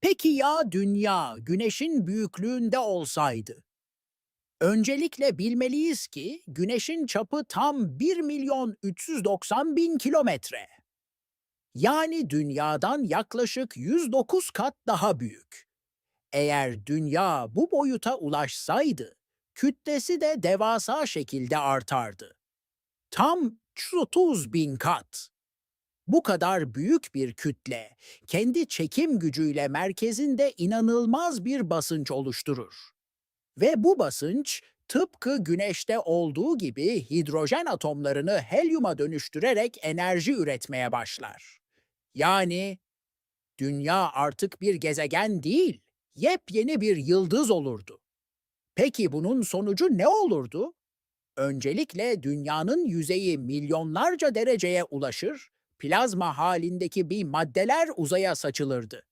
Peki ya Dünya Güneş'in büyüklüğünde olsaydı? Öncelikle bilmeliyiz ki Güneş'in çapı tam 1 milyon 390 bin kilometre. Yani Dünya'dan yaklaşık 109 kat daha büyük. Eğer Dünya bu boyuta ulaşsaydı, kütlesi de devasa şekilde artardı. Tam 30 bin kat. Bu kadar büyük bir kütle, kendi çekim gücüyle merkezinde inanılmaz bir basınç oluşturur. Ve bu basınç, tıpkı Güneş'te olduğu gibi hidrojen atomlarını helyuma dönüştürerek enerji üretmeye başlar. Yani Dünya artık bir gezegen değil, yepyeni bir yıldız olurdu. Peki bunun sonucu ne olurdu? Öncelikle dünyanın yüzeyi milyonlarca dereceye ulaşır, plazma halindeki bir maddeler uzaya saçılırdı.